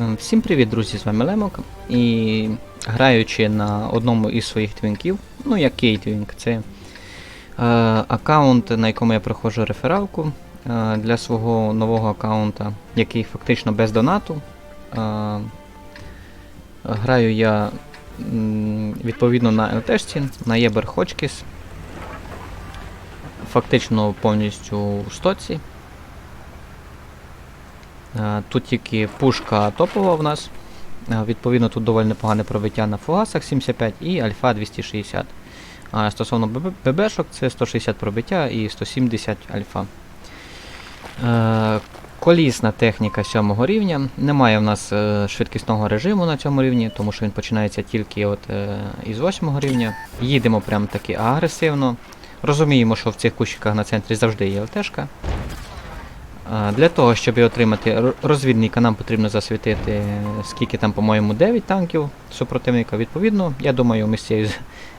Е, Всім привіт, друзі! З вами Лемок. І граючи на одному із своїх твінків, ну який твінк, це е, аккаунт, на якому я проходжу рефералку е, для свого нового аккаунта, який фактично без донату. Е, граю я відповідно на ЛТшці, на Єбер Хочкіс. Фактично повністю в стоці. Е, Тут тільки пушка топова в нас. Е, Відповідно, тут доволі непогане пробиття на фугасах 75 і альфа 260. А стосовно ББшок, це 160 пробиття і 170 альфа. Е, Колісна техніка 7 рівня. Немає в нас е, швидкісного режиму на цьому рівні, тому що він починається тільки от, е, із 8 рівня. Їдемо прям таки агресивно. Розуміємо, що в цих кущиках на центрі завжди є ЛТшка. Для того, щоб отримати розвідника, нам потрібно засвітити, скільки там, по-моєму, 9 танків супротивника. Відповідно, я думаю, ми з цією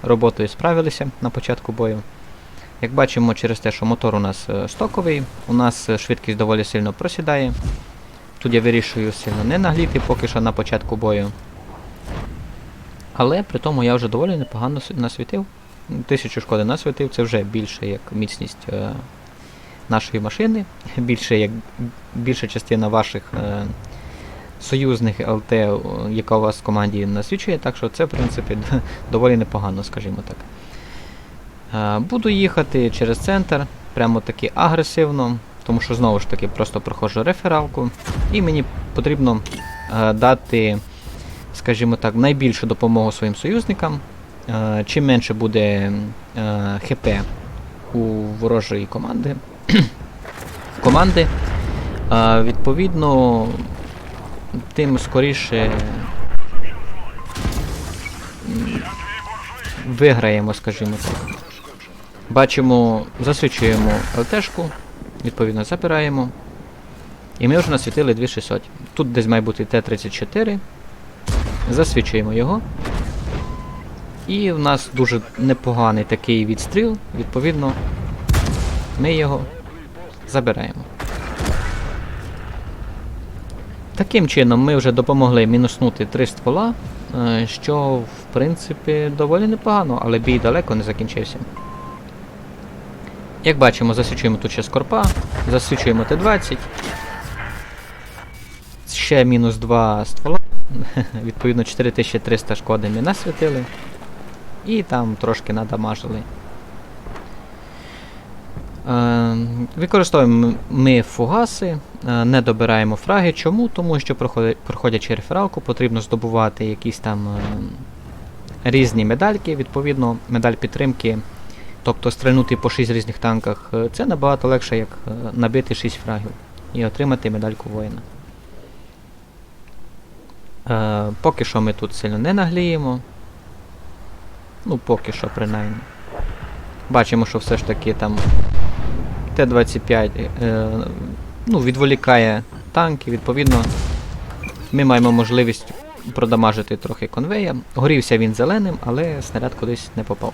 роботою справилися на початку бою. Як бачимо, через те, що мотор у нас е, стоковий, у нас е, швидкість доволі сильно просідає. Тут я вирішую сильно не нагліти поки що на початку бою. Але при тому я вже доволі непогано насвітив. Тисячу шкоди насвітив, це вже більше як міцність е, нашої машини, більше як більша частина ваших е, союзних ЛТ, е, яка у вас в команді насвічує, так що це, в принципі, доволі непогано, скажімо так. Е, буду їхати через центр, прямо таки агресивно, тому що знову ж таки просто проходжу рефералку, і мені потрібно е, дати, скажімо так, найбільшу допомогу своїм союзникам. Е, чим менше буде е, ХП у ворожої команди, команди, е, відповідно, тим скоріше виграємо, скажімо так. Бачимо, засвічуємо ЛТшку, відповідно забираємо. І ми вже насвітили 2600. Тут десь має бути Т-34. Засвічуємо його. І в нас дуже непоганий такий відстріл, відповідно, ми його забираємо. Таким чином ми вже допомогли мінуснути три ствола, е, що в принципі доволі непогано, але бій далеко не закінчився. Як бачимо, засвічуємо тут ще скорпа, засвічуємо Т-20. Ще мінус 2 ствола. Відповідно 4300 шкоди ми насвітили. І там трошки надамажили. Е, використовуємо ми фугаси, е, не добираємо фраги. Чому? Тому що проходячи рефералку, потрібно здобувати якісь там е, різні медальки, відповідно, медаль підтримки. Тобто стрельнути по 6 різних танках, це набагато легше, як набити 6 фрагів і отримати медальку воїна. Поки що ми тут сильно не нагліємо. Ну, поки що, принаймні. Бачимо, що все ж таки там Т-25 е, ну, відволікає танки, відповідно, ми маємо можливість продамажити трохи конвея. Горівся він зеленим, але снаряд кудись не попав.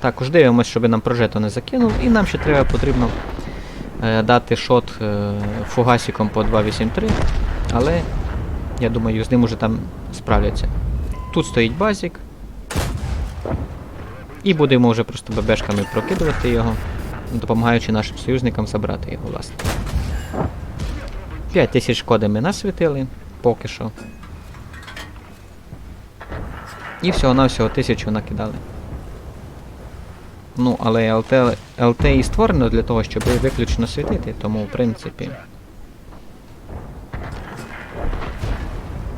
Також дивимося, щоб нам прожето не закинув, і нам ще треба потрібно е, дати шот е, фугасиком по 283, але я думаю, з ним уже там справляться. Тут стоїть базік. І будемо вже просто ББшками прокидувати його, допомагаючи нашим союзникам забрати його, власне. 5 тисяч шкоди ми насвітили, поки що. І всього-навсього тисячу накидали. Ну, але ЛТ, ЛТ і створено для того, щоб виключно світити, тому в принципі.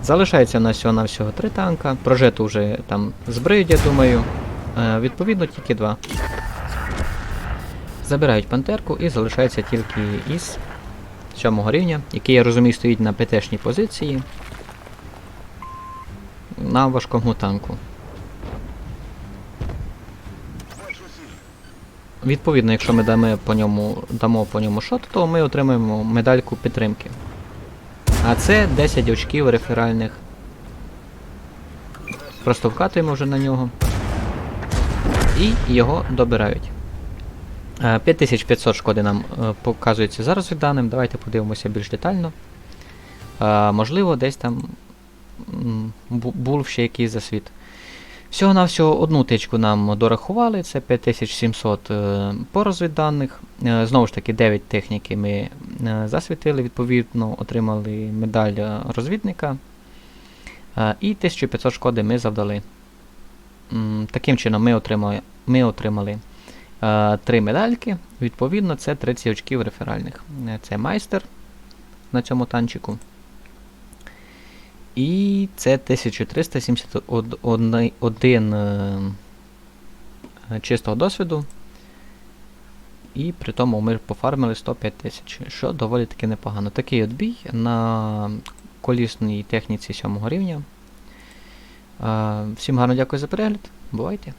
Залишається на всього на всього три танка. Прожету вже там збриють, я думаю. Е, відповідно, тільки два. Забирають пантерку і залишається тільки із сьомого рівня, який, я розумію, стоїть на ПТшній позиції. На важкому танку. Відповідно, якщо ми дамо по ньому, дамо по ньому шот, то ми отримаємо медальку підтримки. А це 10 очків реферальних. Просто вкатуємо вже на нього. І його добирають. Е, 5500 шкоди нам е, показується за розвідданим. Давайте подивимося більш детально. Е, Можливо, десь там був ще якийсь засвіт. Всього-навсього одну тичку нам дорахували, це 5700 е, по розвідданих. Е, Знову ж таки, 9 техніки ми е, засвітили, відповідно, отримали медаль е, розвідника. Е, І 1500 шкоди ми завдали. Таким чином ми отримали, ми отримали е, 3 медальки. Відповідно, це 30 очків реферальних. Е, Це майстер на цьому танчику. І це 1371 е, чистого досвіду. І при тому ми пофармили 105 тисяч, що доволі таки непогано. Такий от бій на колісній техніці 7 рівня. Всім гарно дякую за перегляд. Бувайте!